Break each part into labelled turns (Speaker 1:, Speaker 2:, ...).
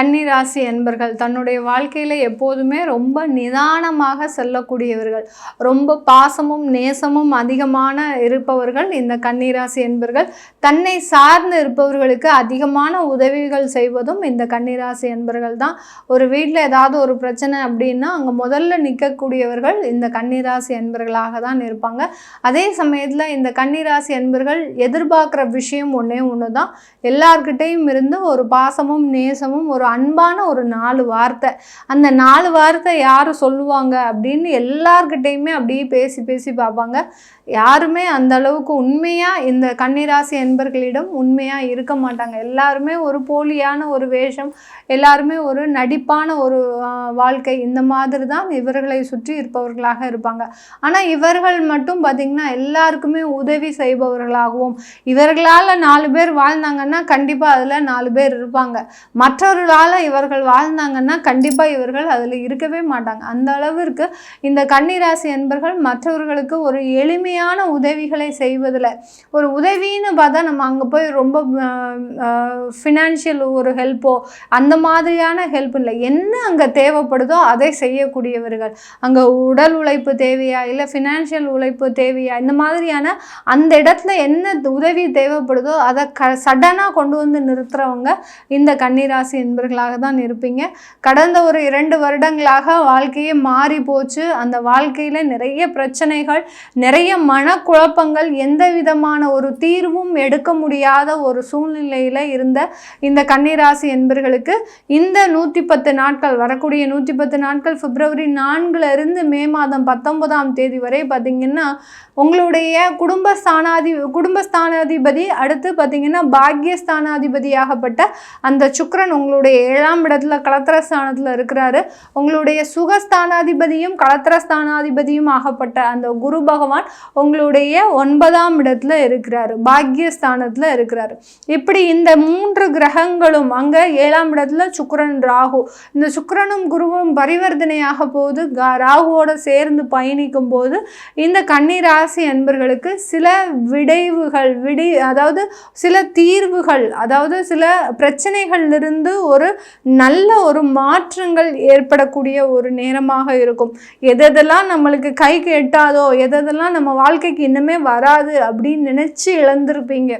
Speaker 1: கன்னிராசி என்பர்கள் தன்னுடைய வாழ்க்கையில் எப்போதுமே ரொம்ப நிதானமாக செல்லக்கூடியவர்கள் ரொம்ப பாசமும் நேசமும் அதிகமான இருப்பவர்கள் இந்த கன்னிராசி என்பர்கள் தன்னை சார்ந்து இருப்பவர்களுக்கு அதிகமான உதவிகள் செய்வதும் இந்த கன்னிராசி என்பர்கள் தான். ஒரு வீட்டில் ஏதாவது ஒரு பிரச்சனை அப்படின்னா அங்கே முதல்ல நிற்கக்கூடியவர்கள் இந்த கன்னிராசி என்பர்களாக தான் இருப்பாங்க. அதே சமயத்தில் இந்த கன்னிராசி என்பர்கள் எதிர்பார்க்குற விஷயம் ஒன்றே ஒன்று தான் எல்லார்கிட்டேயும் இருந்து ஒரு பாசமும் நேசமும் ஒரு அன்பான ஒரு நாலு வார்த்தை. அந்த நாலு வார்த்தை யார் சொல்லுவாங்க அப்படின்னு எல்லார்கிட்டேயுமே அப்படியே பேசி பேசி பார்ப்பாங்க. யாருமே அந்த அளவுக்கு உண்மையாக இந்த கன்னிராசி என்பர்களிடம் உண்மையாக இருக்க மாட்டாங்க. எல்லாருமே ஒரு போலியான ஒரு வேஷம் எல்லாருமே ஒரு நடிப்பான ஒரு வாழ்க்கை இந்த மாதிரி தான் இவர்களை சுற்றி இருப்பவர்களாக இருப்பாங்க. ஆனால் இவர்கள் மட்டும் பார்த்திங்கன்னா எல்லாருக்குமே உதவி செய்பவர்களாகவும் இவர்களால் நாலு பேர் வாழ்ந்தாங்கன்னா கண்டிப்பாக அதில் நாலு பேர் இருப்பாங்க. மற்றவர்களால் இவர்கள் வாழ்ந்தாங்கன்னா கண்டிப்பாக இவர்கள் அதில் இருக்கவே மாட்டாங்க. அந்த அளவிற்கு இந்த கன்னிராசி என்பர்கள் மற்றவர்களுக்கு ஒரு எளிமையான உதவிகளை செய்வதில் ஒரு உதவின்னு பார்த்தா நம்ம அங்கே போய் ரொம்ப ஃபினான்ஷியல் ஒரு ஹெல்ப்போ அந்த மாதிரியான ஹெல்ப் இல்லை. என்ன அங்கே தேவைப்படுதோ அதை செய்யக்கூடியவர்கள். அங்கே உடல் உழைப்பு தேவையா இல்லை ஃபினான்ஷியல் உழைப்பு தேவையா இந்த மாதிரியான அந்த இடத்துல என்ன உதவி தேவைப்படுதோ அதை க சடனாக கொண்டு வந்து நிறுத்துறவங்க இந்த கன்னிராசி நண்பர்களாக தான் இருப்பீங்க. கடந்த ஒரு இரண்டு வருடங்களாக வாழ்க்கையே மாறி போச்சு. அந்த வாழ்க்கையில் நிறைய பிரச்சனைகள் நிறைய மனக்குழப்பங்கள் எந்த விதமான ஒரு தீர்வும் எடுக்க முடியாத ஒரு சூழ்நிலையில் இருந்த இந்த கன்னிராசி என்பர்களுக்கு இந்த நூற்றி பத்து நாட்கள் வரக்கூடிய நூற்றி பத்து நாட்கள் பிப்ரவரி நான்குல இருந்து மே மாதம் பத்தொன்பதாம் தேதி வரை பார்த்திங்கன்னா உங்களுடைய குடும்பஸ்தானாதி குடும்பஸ்தானாதிபதி அடுத்து பார்த்தீங்கன்னா பாக்யஸ்தானாதிபதியாகப்பட்ட அந்த சுக்கரன் உங்களுடைய ஏழாம் இடத்துல கலத்திரஸ்தானத்தில் இருக்கிறாரு. உங்களுடைய சுகஸ்தானாதிபதியும் கலத்திரஸ்தானாதிபதியும் ஆகப்பட்ட அந்த குரு பகவான் உங்களுடைய ஒன்பதாம் இடத்துல இருக்கிறாரு. பாக்யஸ்தானத்தில் இருக்கிறாரு. இப்படி இந்த மூன்று கிரகங்களும் அங்கே ஏழாம் இடத்துல சுக்கரன் ராகு. இந்த சுக்கரனும் குருவும் பரிவர்த்தனையாக போது ராகுவோட சேர்ந்து பயணிக்கும் போது இந்த கன்னிராசி என்பர்களுக்கு அன்பர்களுக்கு சில விடைவுகள் விடி அதாவது சில தீர்வுகள் அதாவது சில பிரச்சனைகளிலிருந்து ஒரு ஒரு நல்ல ஒரு மாற்றங்கள் ஏற்படக்கூடிய ஒரு நேரமாக இருக்கும். எதெல்லாம் நம்மளுக்கு கைக்கு எட்டாதோ எதெல்லாம் நம்ம வாழ்க்கைக்கு இன்னுமே வராது அப்படின்னு நினச்சி இழந்திருப்பீங்க.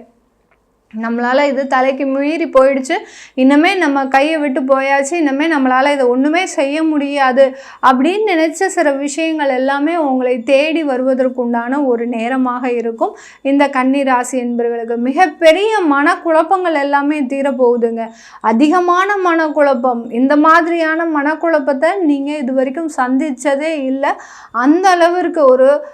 Speaker 1: நம்மளால் இது தலைக்கு மீறி போயிடுச்சு. இன்னுமே நம்ம கையை விட்டு போயாச்சு. இன்னுமே நம்மளால் இதை ஒன்றுமே செய்ய முடியாது. அப்படின்னு நினச்ச சில விஷயங்கள் எல்லாமே உங்களை தேடி வருவதற்குண்டான ஒரு நேரமாக இருக்கும். இந்த கன்னி ராசி என்பவர்களுக்கு மிகப்பெரிய மனக்குழப்பங்கள் எல்லாமே தீரப்போகுதுங்க. அதிகமான மனக்குழப்பம். இந்த மாதிரியான மனக்குழப்பத்தை நீங்கள் இது வரைக்கும் சந்தித்ததே இல்லை. அந்த அளவிற்கு ஒரு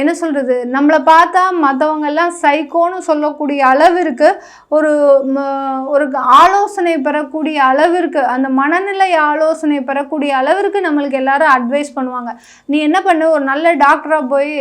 Speaker 1: என்ன சொல்கிறது நம்மளை பார்த்தா மற்றவங்கெல்லாம் சைக்கோன்னு சொல்லக்கூடிய அளவிற்கு ஒரு ம, ஒரு ஆலோசனை பெறக்கூடிய அளவிற்கு அந்த மனநிலை ஆலோசனை பெறக்கூடிய அளவிற்கு நம்மளுக்கு எல்லாரும் அட்வைஸ் பண்ணுவாங்க. நீ என்ன பண்ணு? ஒரு நல்ல டாக்டராக போய்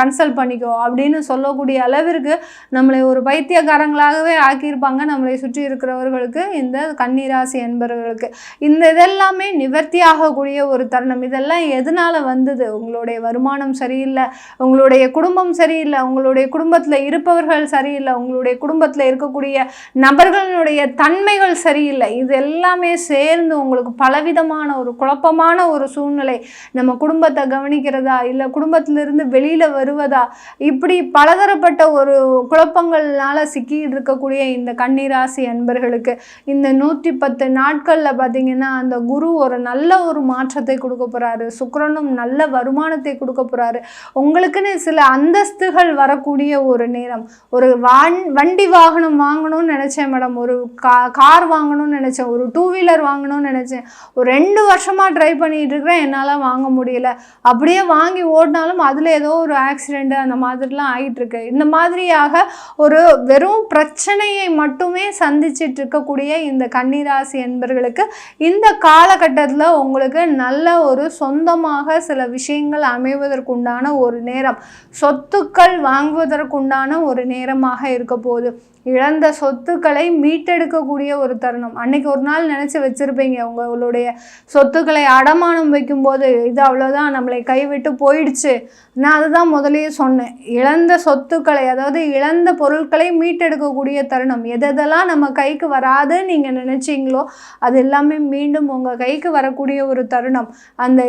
Speaker 1: கன்சல்ட் பண்ணிக்கோ அப்படின்னு சொல்லக்கூடிய அளவிற்கு நம்மளை ஒரு பைத்தியக்காரங்களாகவே ஆக்கியிருப்பாங்க நம்மளை சுற்றி இருக்கிறவர்களுக்கு இந்த கன்னிராசி என்பவர்களுக்கு. இந்த இதெல்லாமே நிவர்த்தி ஆகக்கூடிய ஒரு தருணம். இதெல்லாம் எதனால் வந்தது? உங்களுடைய வருமானம் சரியில்லை. உங்களுடைய குடும்பம் சரியில்லை உங்களுடைய குடும்பத்தில் இருப்பவர்கள் சரியில்லை உங்களுடைய குடும்பத்தில் இருக்கக்கூடிய நபர்களுடைய தன்மைகள் சரியில்லை. இது எல்லாமே சேர்ந்து உங்களுக்கு பலவிதமான ஒரு குழப்பமான ஒரு சூழ்நிலை. நம்ம குடும்பத்தை கவனிக்கிறதா இல்லை குடும்பத்திலிருந்து வெளியில் வருவதா? இப்படி பலதரப்பட்ட ஒரு குழப்பங்கள்னால சிக்கிட்டு இருக்கக்கூடிய இந்த கன்னிராசி அன்பர்களுக்கு இந்த நூற்றி பத்து நாட்களில் பார்த்தீங்கன்னா அந்த குரு ஒரு நல்ல ஒரு மாற்றத்தை கொடுக்க போகிறாரு சுக்கரனும் நல்ல வருமானத்தை கொடுக்க போகிறாரு உங்களுக்குன்னு சில அந்தஸ்துகள் வரக்கூடிய ஒரு நேரம். ஒரு வான் வண்டி வாகனம் வாங்கணும்னு நினச்சேன் மேடம். ஒரு கா கார் வாங்கணும்னு நினச்சேன். ஒரு டூ வீலர் வாங்கணும்னு நினச்சேன். ஒரு ரெண்டு வருஷமாக ட்ரை பண்ணிகிட்டு இருக்கிறேன். என்னால் வாங்க முடியல. அப்படியே வாங்கி ஓடினாலும் அதில் ஏதோ ஒரு ஆக்சிடெண்ட்டு அந்த மாதிரிலாம் ஆகிட்டுருக்கு இந்த மாதிரியாக ஒரு வெறும் பிரச்சனையை மட்டுமே சந்திச்சிட்டு இருக்கக்கூடிய இந்த கன்னிராசி என்பர்களுக்கு இந்த காலகட்டத்தில் உங்களுக்கு நல்ல ஒரு சொந்தமாக சில விஷயங்கள் அமைவதற்குண்டான ஒரு நேரம். சொத்துக்கள் வாங்குவதற்குண்டான ஒரு நேரமாக இருக்க போகுது. இழந்த சொத்துக்களை மீட்டெடுக்கக்கூடிய ஒரு தருணம். அன்னைக்கு ஒரு நாள் நினச்சி வச்சுருப்பீங்க. உங்களுடைய சொத்துக்களை அடமானம் வைக்கும்போது இது அவ்வளோதான் நம்மளை கைவிட்டு போயிடுச்சு. நான் அதுதான் முதலையே சொன்னேன். இழந்த சொத்துக்களை அதாவது இழந்த பொருட்களை மீட்டெடுக்கக்கூடிய தருணம். எதெல்லாம் நம்ம கைக்கு வராதுன்னு நீங்கள் நினச்சிங்களோ அது எல்லாமே மீண்டும் உங்கள் கைக்கு வரக்கூடிய ஒரு தருணம். அந்த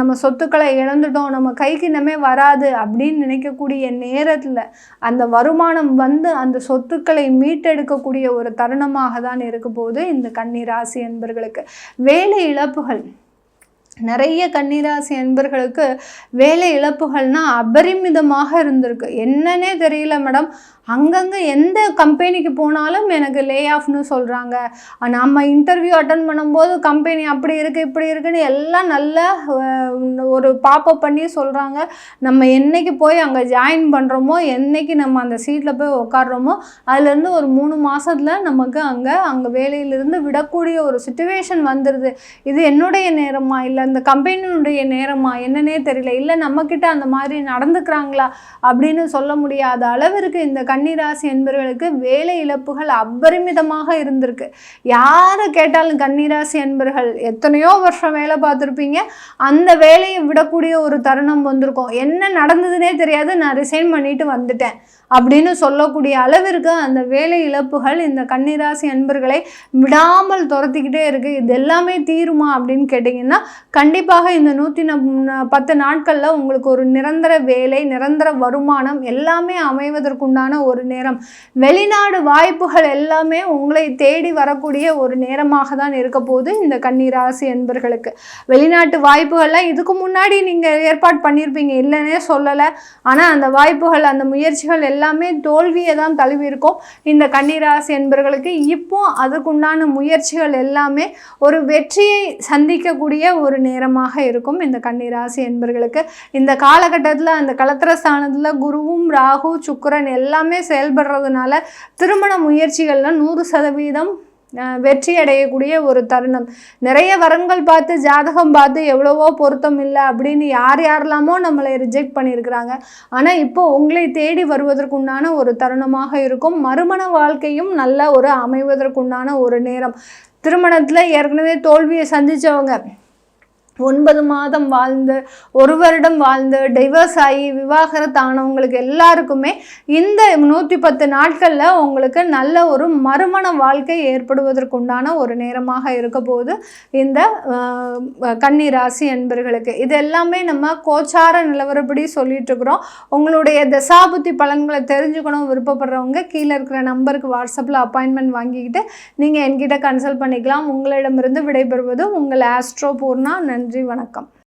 Speaker 1: நம்ம சொத்துக்களை இழந்துட்டோம். நம்ம கைக்கு இன்னமே வராது அப்படின்னு நினைக்கக்கூடிய நேரத்தில் அந்த வருமானம் வந்து அந்த சொத்துக்களை மீட்டெடுக்கக்கூடிய ஒரு தருணமாக தான் இருக்க இந்த இந்த கன்னிராசி என்பர்களுக்கு வேலை இழப்புகள். நிறைய கன்னிராசி அன்பர்களுக்கு வேலை இழப்புகள்னா அபரிமிதமாக இருந்திருக்கு. என்னன்னே தெரியல மேடம். அங்கங்கே எந்த கம்பெனிக்கு போனாலும் எனக்கு லே ஆஃப்னு சொல்கிறாங்க நம்ம இன்டர்வியூ அட்டன் பண்ணும்போது கம்பெனி அப்படி இருக்குது இப்படி இருக்குன்னு எல்லாம் நல்ல ஒரு பாப்பப் பண்ணி சொல்கிறாங்க நம்ம என்னைக்கு போய் அங்கே ஜாயின் பண்ணுறோமோ என்னைக்கு நம்ம அந்த சீட்டில் போய் உட்காடுறோமோ அதுலேருந்து ஒரு மூணு மாதத்தில் நமக்கு அங்கே அங்கே வேலையிலிருந்து விடக்கூடிய ஒரு சுச்சுவேஷன் வந்துடுது இது என்னுடைய நேரமாக இல்லை இந்த கம்பெனியுடைய நேரமா என்னன்னே தெரியல. இல்லை நம்மக்கிட்ட அந்த மாதிரி நடந்துக்கிறாங்களா அப்படின்னு சொல்ல முடியாத அளவிற்கு இந்த கன்னிராசி என்பவர்களுக்கு வேலை இழப்புகள் அபரிமிதமாக இருந்திருக்கு. யாரை கேட்டாலும் கன்னிராசி என்பர்கள் எத்தனையோ வருஷம் வேலை பார்த்துருப்பீங்க அந்த வேலையை விடக்கூடிய ஒரு தருணம் வந்திருக்கும். என்ன நடந்ததுன்னே தெரியாது நான் ரிசைன் பண்ணிட்டு வந்துட்டேன் அப்படின்னு சொல்லக்கூடிய அளவிற்கு அந்த வேலை இழப்புகள் இந்த கன்னிராசி அன்பர்களை விடாமல் துரத்திக்கிட்டே இருக்குது இது எல்லாமே தீருமா அப்படின்னு கேட்டிங்கன்னா கண்டிப்பாக இந்த நூற்றி பத்து நாட்களில் உங்களுக்கு ஒரு நிரந்தர வேலை நிரந்தர வருமானம் எல்லாமே அமைவதற்குண்டான ஒரு நேரம். வெளிநாடு வாய்ப்புகள் எல்லாமே உங்களை தேடி வரக்கூடிய ஒரு நேரமாக தான் இருக்க போது இந்த கன்னிராசி என்பர்களுக்கு. வெளிநாட்டு வாய்ப்புகள்லாம் இதுக்கு முன்னாடி நீங்கள் ஏற்பாடு பண்ணியிருப்பீங்க இல்லைன்னே சொல்லலை. ஆனால் அந்த வாய்ப்புகள் அந்த முயற்சிகள் எல்லாமே தோல்வியை தான் தழுவியிருக்கும். இந்த கன்னிராசி என்பர்களுக்கு இப்போ அதுக்குண்டான முயற்சிகள் எல்லாமே ஒரு வெற்றியை சந்திக்கக்கூடிய ஒரு நேரமாக இருக்கும் இந்த கன்னிராசி என்பர்களுக்கு. இந்த காலகட்டத்தில் அந்த கலத்திரஸ்தானத்தில் குருவும் ராகு சுக்கரன் எல்லாமே செயல்படுறதுனால திருமண முயற்சிகளில் நூறு சதவீதம் வெற்றி அடையக்கூடிய ஒரு தருணம். நிறைய வரங்கள் பார்த்து ஜாதகம் பார்த்து எவ்வளவோ பொருத்தம் இல்லை அப்படின்னு யார் யாரெல்லாமோ நம்மளை ரிஜெக்ட் பண்ணியிருக்கிறாங்க. ஆனால் இப்போ உங்களை தேடி வருவதற்குண்டான ஒரு தருணமாக இருக்கும். மறுமண வாழ்க்கையும் நல்ல ஒரு அமைவதற்குண்டான ஒரு நேரம். திருமணத்தில் ஏற்கனவே தோல்வியை சந்தித்தவங்க ஒன்பது மாதம் வாழ்ந்து ஒரு வருடம் வாழ்ந்து டைவர்ஸ் ஆகி விவாகரத்தானவங்களுக்கு எல்லாருக்குமே இந்த நூற்றி பத்து நாட்களில் உங்களுக்கு நல்ல ஒரு மறுமண வாழ்க்கை ஏற்படுவதற்குண்டான ஒரு நேரமாக இருக்க போது இந்த கன்னி ராசி என்பர்களுக்கு இது எல்லாமே நம்ம கோச்சார நிலவரப்படி சொல்லிட்டு இருக்கிறோம் உங்களுடைய தசாபுத்தி பலன்களை தெரிஞ்சுக்கணும் விருப்பப்படுறவங்க கீழே இருக்கிற நம்பருக்கு வாட்ஸ்அப்பில் அப்பாயின்மெண்ட் வாங்கிக்கிட்டு நீங்கள் என்கிட்ட கன்சல்ட் பண்ணிக்கலாம். உங்களிடமிருந்து விடைபெறுவது உங்கள் ஆஸ்ட்ரோ பூர்ணா. நன்றி வணக்கம்.